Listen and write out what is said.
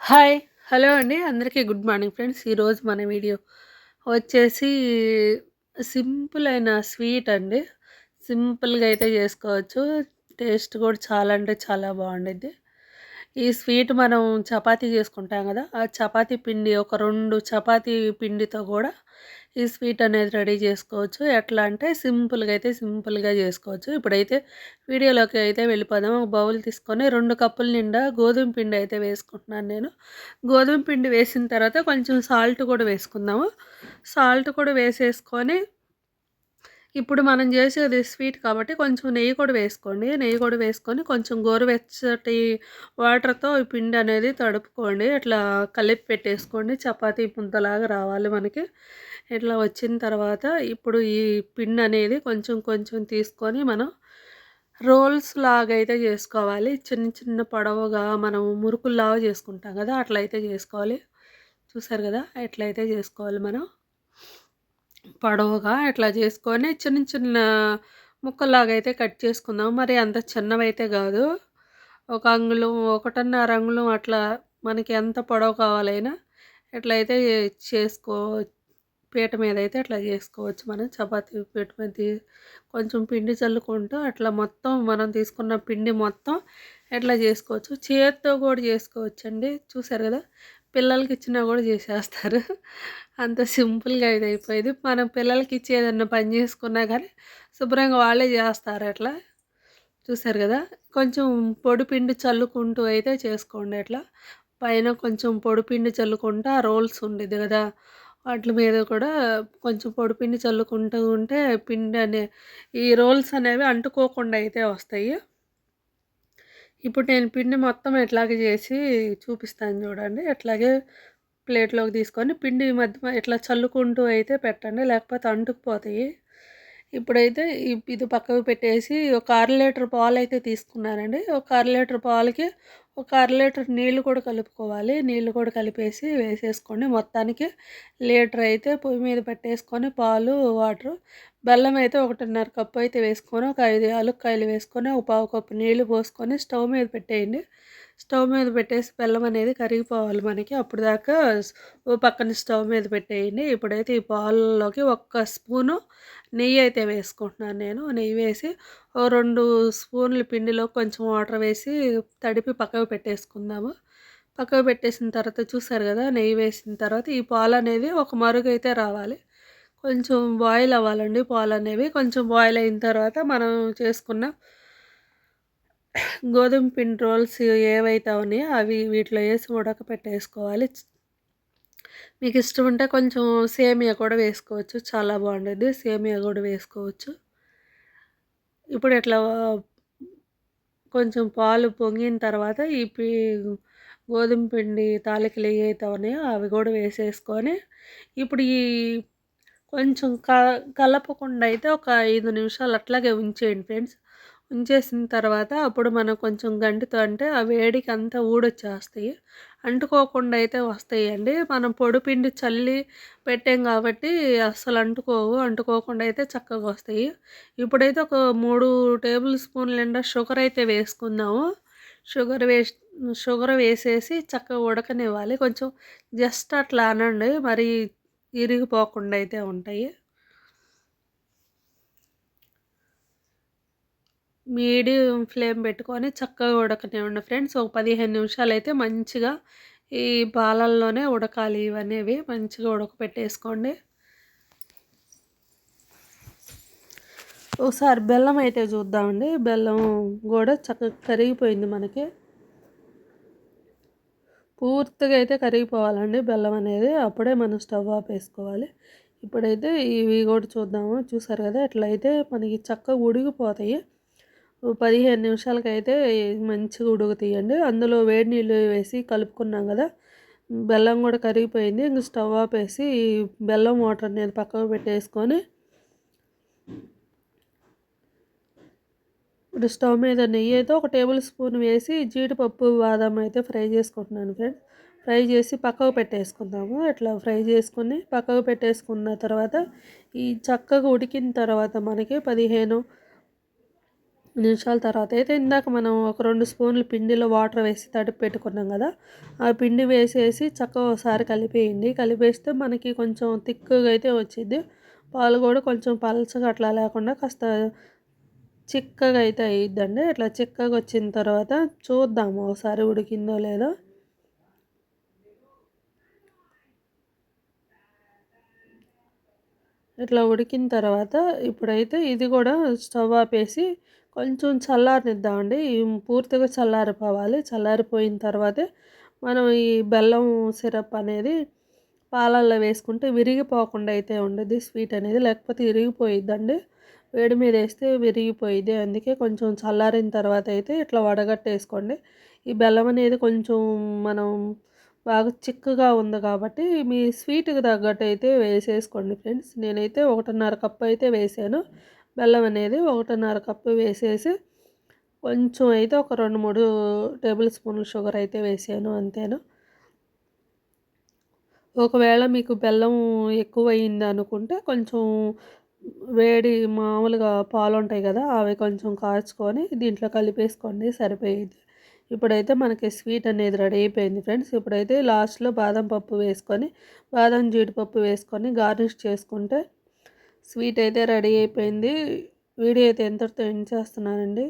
Hi hello అండి. అందరికీ good morning friends. ఈరోజు మన వీడియో వచ్చేసి సింపుల్ అయిన స్వీట్ అండి. సింపుల్గా అయితే చేసుకోవచ్చు. టేస్ట్ కూడా చాలా అంటే చాలా బాగుండిద్ది. ఈ స్వీట్ మనం చపాతీ చేసుకుంటాం కదా ఆ చపాతీ పిండి ఒక రెండు చపాతీ పిండితో కూడా ఈ స్వీట్ అనేది రెడీ చేసుకోవచ్చు. ఎట్లా అంటే సింపుల్గా అయితే సింపుల్గా చేసుకోవచ్చు. ఇప్పుడైతే వీడియోలోకి అయితే వెళ్ళిపోదాం. ఒక బౌల్ తీసుకొని రెండు కప్పుల నిండా గోధుమ పిండి అయితే వేసుకుంటున్నాను నేను. గోధుమ పిండి వేసిన తర్వాత కొంచెం సాల్ట్ కూడా వేసుకుందాము. సాల్ట్ కూడా వేసేసుకొని ఇప్పుడు మనం చేసేది స్వీట్ కాబట్టి కొంచెం నెయ్యి కూడా వేసుకోండి. నెయ్యి కూడా వేసుకొని కొంచెం గోరువెచ్చటి వాటర్తో ఈ పిండి అనేది తడుపుకోండి. ఇట్లా కలిపి పెట్టేసుకోండి. చపాతీ పుంతలాగా రావాలి మనకి. ఇట్లా వచ్చిన తర్వాత ఇప్పుడు ఈ పిండి అనేది కొంచెం కొంచెం తీసుకొని మనం రోల్స్ లాగా అయితే చేసుకోవాలి. చిన్న చిన్న పొడవుగా మనం మురుకుల్లాగా చేసుకుంటాం కదా అట్లయితే చేసుకోవాలి. చూసారు కదా ఎట్లయితే చేసుకోవాలి మనం. పొడవుగా ఇట్లా చేసుకొని చిన్న చిన్న ముక్కలాగా అయితే కట్ చేసుకుందాం. మరి అంత చిన్నవైతే కాదు. ఒక అంగుళం ఒకటిన్నర అంగుళం అట్లా మనకి ఎంత పొడవు కావాలైనా ఎట్లయితే చేసుకో పీట మీద అయితే అట్లా చేసుకోవచ్చు మనం. చపాతీ పీట మీద కొంచెం పిండి చల్లుకుంటూ అట్లా మొత్తం మనం తీసుకున్న పిండి మొత్తం ఎట్లా చేసుకోవచ్చు. చేతితో కూడా చేసుకోవచ్చు అండి చూసారు కదా? పిల్లలకి ఇచ్చినా కూడా చేసేస్తారు. అంత సింపుల్గా ఇది అయిపోయింది మనం పిల్లలకి ఇచ్చి ఏదన్నా పని చేసుకున్నా కానీ శుభ్రంగా వాళ్ళే చేస్తారు అట్లా. చూసారు కదా? కొంచెం పొడిపిండి చల్లుకుంటూ అయితే చేసుకోండి అట్లా. పైన కొంచెం పొడిపిండి చల్లుకుంటూ ఆ రోల్స్ ఉండేది కదా? వాటి మీద కూడా కొంచెం పొడిపిండి చల్లుకుంటూ ఉంటే పిండి అనే ఈ రోల్స్ అనేవి అంటుకోకుండా అయితే వస్తాయి. ఇప్పుడు నేను పిండి మొత్తం ఎట్లాగే చేసి చూపిస్తాను చూడండి. ఎట్లాగే ప్లేట్లోకి తీసుకొని పిండి మధ్య ఇట్లా చల్లుకుంటూ అయితే పెట్టండి లేకపోతే అంటుకుపోతాయి. ఇప్పుడైతే ఇది పక్కకు పెట్టేసి ఒక అర లీటర్ పాలు అయితే తీసుకున్నానండి. ఒక అర లీటర్ పాలకి ఒక అర లీటర్ నీళ్ళు కూడా కలుపుకోవాలి. నీళ్ళు కూడా కలిపేసి వేసేసుకోండి మొత్తానికి లీటర్ అయితే పొయ్యి మీద పెట్టేసుకొని పాలు వాటర్ బెల్లం అయితే ఒకటిన్నర కప్పు అయితే వేసుకొని ఒక ఐదు యాలక్కాయలు వేసుకొని ఒక పావు కప్పు నీళ్ళు పోసుకొని స్టవ్ మీద పెట్టేయండి. స్టవ్ మీద పెట్టేసి బెల్లం అనేది కరిగిపోవాలి మనకి. అప్పుడు దాకా ఓ పక్కన స్టవ్ మీద పెట్టేయండి. ఇప్పుడైతే ఈ పాలలోకి ఒక్క స్పూను నెయ్యి అయితే వేసుకుంటున్నాను నేను. నెయ్యి వేసి రెండు స్పూన్లు పిండిలో కొంచెం వాటర్ వేసి తడిపి పక్కకు పెట్టేసుకుందాము. పక్కకు పెట్టేసిన తర్వాత చూసారు కదా నెయ్యి వేసిన తర్వాత ఈ పాలు అనేది ఒక మరుగు అయితే రావాలి. కొంచెం బాయిల్ అవ్వాలండి పాలు అనేవి. కొంచెం బాయిల్ అయిన తర్వాత మనం చేసుకున్న గోధుమ పిండి రోల్స్ ఏవైతే ఉన్నాయో అవి వీటిలో వేసి ఉడకపెట్టేసుకోవాలి. మీకు ఇష్టం ఉంటే కొంచెం సేమియా కూడా వేసుకోవచ్చు. చాలా బాగుంటుంది సేమియా కూడా వేసుకోవచ్చు. ఇప్పుడు ఇట్లా కొంచెం పాలు పొంగిన తర్వాత ఈ పీ గోధుమ పిండి తాలికలు ఏవైతే ఉన్నాయో అవి కూడా వేసేసుకొని ఇప్పుడు ఈ కొంచెం క కలపకుండా అయితే ఒక ఐదు నిమిషాలు అట్లాగే ఉంచేయండి ఫ్రెండ్స్. ఉంచేసిన తర్వాత అప్పుడు మనం కొంచెం గంటితో అంటే ఆ వేడికి అంతా ఊడొచ్చేస్తాయి. అంటుకోకుండా అయితే వస్తాయండి. మనం పొడిపిండి చల్లి పెట్టాం కాబట్టి అస్సలు అంటుకోవు. అంటుకోకుండా అయితే చక్కగా వస్తాయి. ఇప్పుడైతే ఒక మూడు టేబుల్ స్పూన్ల నిండా షుగర్ అయితే వేసుకుందాము. షుగర్ వేసి షుగర్ వేసేసి చక్కగా ఉడకనివ్వాలి. కొంచెం జస్ట్ అట్లా అనండి. మరి ఇరిగిపోకుండా అయితే ఉంటాయి. మీడియం ఫ్లేమ్ పెట్టుకొని చక్కగా ఉడకనివ్వండి ఫ్రెండ్స్. ఒక పదిహేను నిమిషాలు అయితే మంచిగా ఈ పాలల్లోనే ఉడకాలి ఇవనేవి. మంచిగా ఉడకపెట్టేసుకోండి. ఒకసారి బెల్లం అయితే చూద్దామండి. బెల్లం కూడా చక్కగా కరిగిపోయింది మనకి. పూర్తిగా అయితే కరిగిపోవాలండి బెల్లం అనేది. అప్పుడే మనం స్టవ్ ఆఫ్ వేసుకోవాలి ఇప్పుడైతే ఇవి కూడా చూద్దాము. చూసారు కదా ఎట్లయితే మనకి చక్కగా ఉడికిపోతాయి పదిహేను నిమిషాలకైతే మంచిగా ఉడుకుతాయండి. అందులో వేడి నీళ్ళు వేసి కలుపుకున్నాం కదా బెల్లం కూడా కరిగిపోయింది. ఇంక స్టవ్ ఆపేసి బెల్లం వాటర్ అనేది పక్కకు పెట్టేసుకొని ఇప్పుడు స్టవ్ మీద నెయ్యి అయితే ఒక టేబుల్ స్పూన్ వేసి జీడిపప్పు బాదం అయితే ఫ్రై చేసుకుంటున్నాను ఫ్రెండ్స్. ఫ్రై చేసి పక్కకు పెట్టేసుకుందాము. ఇట్లా ఫ్రై చేసుకుని పక్కకు పెట్టేసుకున్న తర్వాత ఈ చక్కగా ఉడికిన తర్వాత మనకి పదిహేను నిమిషాల తర్వాత. అయితే ఇందాక మనం ఒక రెండు స్పూన్లు పిండిలో వాటర్ వేసి తడిపి పెట్టుకున్నాం కదా ఆ పిండి వేసేసి చక్కగా ఒకసారి కలిపేయండి. కలిపేస్తే మనకి కొంచెం థిక్గా అయితే వచ్చింది పాలు కూడా కొంచెం పలచగా అట్లా లేకుండా కాస్త చిక్కగా అయితే అయ్యిద్దండి ఇట్లా చిక్కగా వచ్చిన తర్వాత చూద్దాము ఒకసారి ఉడికిందో లేదో. ఇట్లా ఉడికిన తర్వాత ఇప్పుడైతే ఇది కూడా స్టవ్ ఆపేసి కొంచెం చల్లారనిద్దామండి. పూర్తిగా చల్లారిపోవాలి. చల్లారిపోయిన తర్వాతే మనం ఈ బెల్లం సిరప్ అనేది పాలల్లో వేసుకుంటే విరిగిపోకుండా అయితే ఉండదు. స్వీట్ అనేది లేకపోతే విరిగిపోయిద్దండి. వేడి మీద వేస్తే విరిగిపోయిద్ది. అందుకే కొంచెం చల్లారిన తర్వాత అయితే ఇట్లా వడగట్టేసుకోండి. ఈ బెల్లం అనేది కొంచెం మనం బాగా చిక్కగా ఉంది కాబట్టి మీ స్వీట్కి తగ్గట్టు అయితే వేసేసుకోండి ఫ్రెండ్స్. నేనైతే ఒకటిన్నర కప్పు అయితే వేసాను. బెల్లం అనేది ఒకటిన్నర కప్పు వేసేసి కొంచెం అయితే ఒక రెండు మూడు టేబుల్ స్పూన్లు షుగర్ అయితే వేసాను అంతేను. ఒకవేళ మీకు బెల్లం ఎక్కువ అయింది అనుకుంటే కొంచెం వేడి మామూలుగా పాలు ఉంటాయి కదా అవి కొంచెం కాచుకొని దీంట్లో కలిపేసుకోండి సరిపోయింది. ఇప్పుడైతే మనకి స్వీట్ అనేది రెడీ అయిపోయింది ఫ్రెండ్స్. ఇప్పుడైతే లాస్ట్లో బాదం పప్పు వేసుకొని బాదం జీడిపప్పు వేసుకొని గార్నిష్ చేసుకుంటే స్వీట్ అయితే రెడీ అయిపోయింది. వీడియో అయితే ఎంతటితో ఎండ్ చేస్తున్నానండి?